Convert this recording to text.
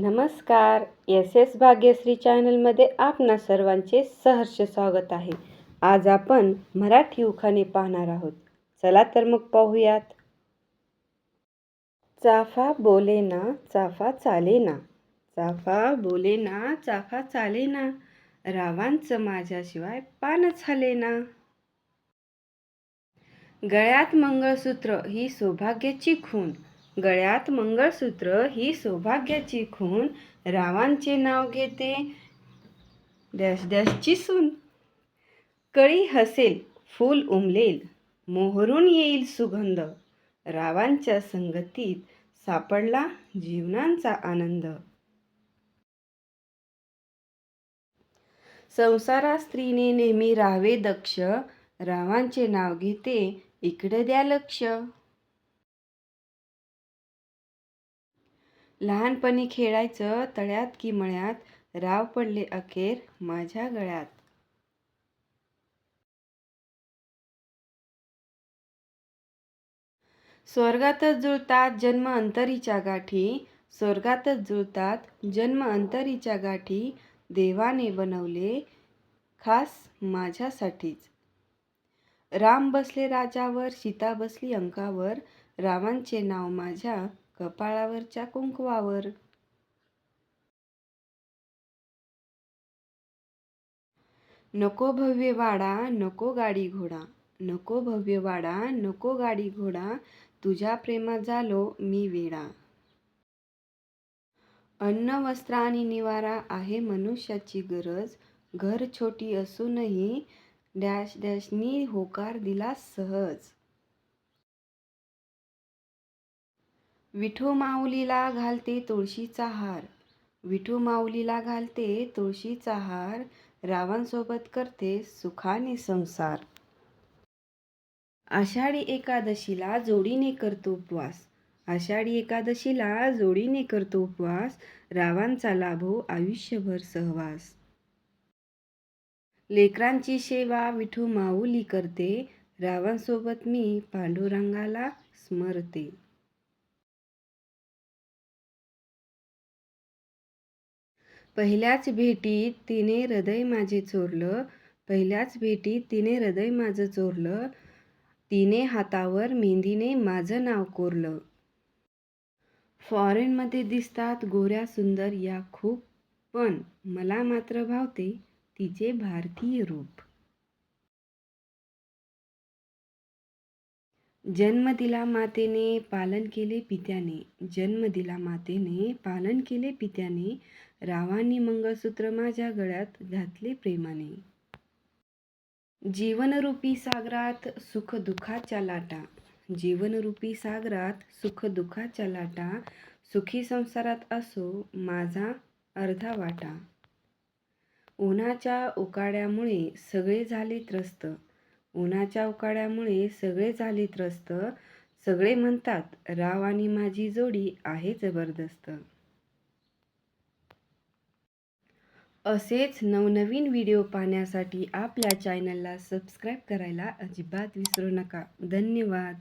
नमस्कार. S S Bhagyashree चॅनलमध्ये आपणा सर्वांचे सहर्ष स्वागत आहे. आज आपण मराठी उखाणे पाहणार आहोत. चला तर मग पाहूयात. चाफा बोले ना चाफा चाले ना. चाफा बोले ना चाफा चाले ना. रावांचं माझ्याशिवाय पानच झाले ना. गळ्यात मंगळसूत्र ही सौभाग्याची खून गळ्यात मंगळसूत्र ही सौभाग्याची खून रावांचे नाव घेते. डॅश डॅशची सून. कळी हसेल फूल उमलेल मोहरून येईल सुगंध. रावांच्या संगतीत सापडला जीवनांचा आनंद. संसारात स्त्रीने नेहमी राहावे दक्ष. रावांचे नाव घेते इकडे द्या लक्ष. लहानपणी खेळायचं तळ्यात की मळ्यात राव पडले अखेर माझ्या गळ्यात. स्वर्गातच जुळतात जन्म अंतरीच्या गाठी स्वर्गातच जुळतात जन्म अंतरीच्या गाठी देवाने बनवले खास माझ्यासाठीच. राम बसले राजावर सीता बसली अंकावर रावांचे नाव माझ्या कपाळावरच्या कुंकवावर. नको भव्य वाडा नको गाडी घोडा. नको भव्य वाडा नको गाडी घोडा. तुझ्या प्रेमात झालो मी वेडा. अन्न वस्त्र आणि निवारा आहे मनुष्याची गरज. घर छोटी असूनही डॅश डॅशनी होकार दिला सहज. विठू माऊलीला घालते तुळशीचा हार. विठू माऊलीला घालते तुळशीचा हार. रावांसोबत करते सुखाने संसार. आषाढी एकादशीला जोडीने करतो उपवास. आषाढी एकादशीला जोडीने करतो उपवास. रावांचा लाभो आयुष्यभर सहवास. लेकरांची सेवा विठू माऊली करते. रावांसोबत मी पांडुरंगाला स्मरते. पहिल्याच भेटीत तिने हृदय माझे चोरलं. पहिल्याच भेटीत तिने हृदय माझं चोरलं. तिने हातावर मेहंदीने माझं नाव कोरलं. फॉरेनमध्ये दिसतात गोऱ्या सुंदर या खूप पण मला मात्र भावते तिचे भारतीय रूप. जन्म दिला मातेने पालन केले पित्याने. जन्म दिला मातेने पालन केले पित्याने. रावांनी मंगळसूत्र माझ्या गळ्यात घातले प्रेमाने. जीवनरूपी सागरात सुख दुःखाच्या लाटा. जीवनरूपी सागरात सुख दुःखाच्या लाटा. सुखी संसारात असो माझा अर्धा वाटा. उन्हाच्या उकाड्यामुळे सगळे झाले त्रस्त. उन्हाच्या उकाड्यामुळे सगळे झाले त्रस्त. सगळे म्हणतात राव आणि माझी जोडी आहे जबरदस्त. असेच नवनवीन व्हिडिओ पाहण्यासाठी आपल्या चॅनलला सबस्क्राईब करायला अजिबात विसरू नका. धन्यवाद.